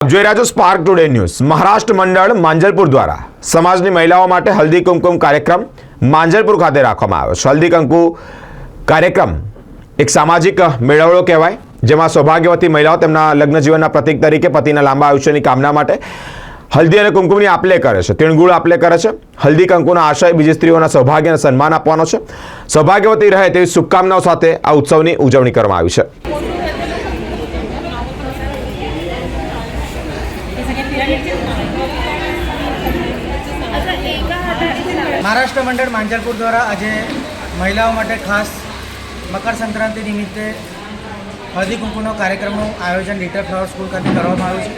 જોઈ રહ્યા છો સ્પાર્ક ટુડે ન્યૂઝ મહારાષ્ટ્ર મંડળ માંજલપુર દ્વારા સમાજની મહિલાઓ માટે હલ્દી કુમકુમ કાર્યક્રમ માંજલપુર ખાતે રાખવામાં આવ્યો છે. હલ્દી કંકુ કાર્યક્રમ એક સામાજિક મેળાવડો કહેવાય, જેમાં સૌભાગ્યવતી મહિલાઓ તેમના લગ્ન જીવનના પ્રતીક તરીકે પતિના લાંબા આયુષ્યની કામના માટે હલ્દી અને કુમકુમની આપલે કરે છે. તિણગુળ આપલે કરે છે. હલ્દી કંકુના આશય બીજી સ્ત્રીઓના સૌભાગ્ય અને સન્માન આપવાનો છે. સૌભાગ્યવતી રહે તેવી શુભકામનાઓ સાથે આ ઉત્સવની ઉજવણી કરવામાં આવી છે. મહારાષ્ટ્ર મંડળ માંજલપુર દ્વારા આજે મહિલાઓ માટે ખાસ મકર સંક્રાંતિ નિમિત્તે હળદી કુંકુનો કાર્યક્રમનું આયોજન લિટલ ફ્લાવર સ્કૂલ ખાતે કરવામાં આવ્યું છે.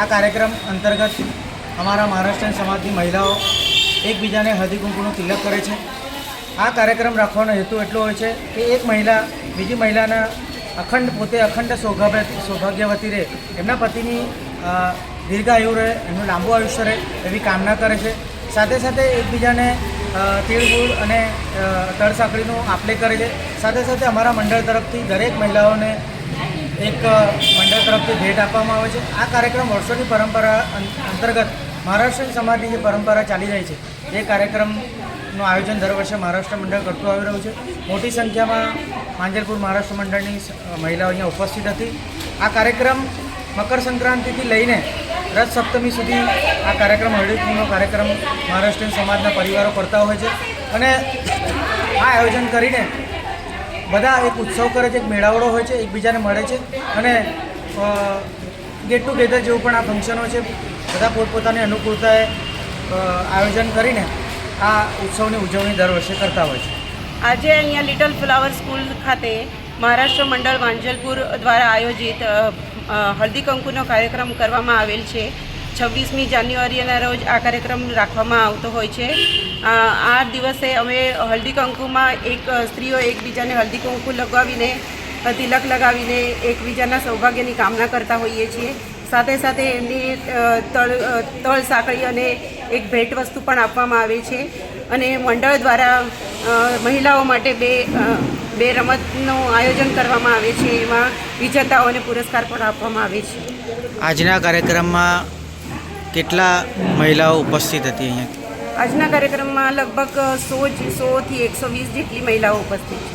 આ કાર્યક્રમ અંતર્ગત અમારા મહારાષ્ટ્રીયન સમાજની મહિલાઓ એકબીજાને હળદી કુંકુનું તિલક કરે છે. આ કાર્યક્રમ રાખવાનો હેતુ એટલો હોય છે કે એક મહિલા બીજી મહિલાના અખંડ પોતે અખંડ સૌભાગ્ય સૌભાગ્યવતી રહે. એમના પતિની દીર્ઘાયુ રહે એમનું લાંબુ આયુષ્ય રહે એવી કામના કરે છે. સાથે સાથે એકબીજાને અ, ગુળ અને અ, તળ સાંકળીનું આપલે કરે છે. સાથે સાથે અમારા મંડળ તરફથી દરેક મહિલાઓને એક મંડળ તરફથી ભેટ આપવામાં આવે છે. આ કાર્યક્રમ વર્ષોની પરંપરા અંતર્ગત મહારાષ્ટ્ર સમાજની જે પરંપરા ચાલી રહી છે એ કાર્યક્રમનું આયોજન દર વર્ષે મહારાષ્ટ્ર મંડળ કરતું આવી રહ્યું છે. મોટી સંખ્યામાં માંજલપુર મહારાષ્ટ્ર મંડળની મહિલાઓ અહીંયા ઉપસ્થિત હતી. આ કાર્યક્રમ મકર સંક્રાંતિથી લઈને રથ સપ્તમી સુધી આ કાર્યક્રમ હળદીકુંભનો કાર્યક્રમ મહારાષ્ટ્રીયન સમાજના પરિવારો કરતા હોય છે. અને આ આયોજન કરીને બધા એક ઉત્સવ કરે છે, એક મેળાવડો હોય છે, એકબીજાને મળે છે. અને ગેટ ટુગેધર જેવું પણ આ ફંક્શનો છે. બધા પોતપોતાની અનુકૂળતાએ આયોજન કરીને આ ઉત્સવની ઉજવણી દર વર્ષે કરતા હોય છે. આજે અહીંયા લિટલ ફ્લાવર સ્કૂલ ખાતે મહારાષ્ટ્ર મંડળ વાંજલપુર દ્વારા આયોજિત હલ્દી કંકુનો કાર્યક્રમ કરવામાં આવેલ છે. છવ્વીસમી જાન્યુઆરીના રોજ આ કાર્યક્રમ રાખવામાં આવતો હોય છે. આ દિવસે અમે હલ્દી કંકુમાં એક સ્ત્રીઓ એકબીજાને હલ્દી કંકુ લગાવીને તિલક લગાવીને એકબીજાના સૌભાગ્યની કામના કરતા હોઈએ છીએ. સાથે સાથે એમની તળ તળ સાંકળી અને એક ભેટ વસ્તુ પણ આપવામાં આવે છે. અને મંડળ દ્વારા મહિલાઓ માટે બે બે રમતનું આયોજન કરવામાં આવે છે. એમાં વિજેતાઓને પુરસ્કાર પણ આપવામાં આવે છે. આજના કાર્યક્રમમાં કેટલા મહિલાઓ ઉપસ્થિત હતી અહીંયા? આજના કાર્યક્રમમાં લગભગ સો સોથી એકસો વીસ જેટલી મહિલાઓ ઉપસ્થિત છે.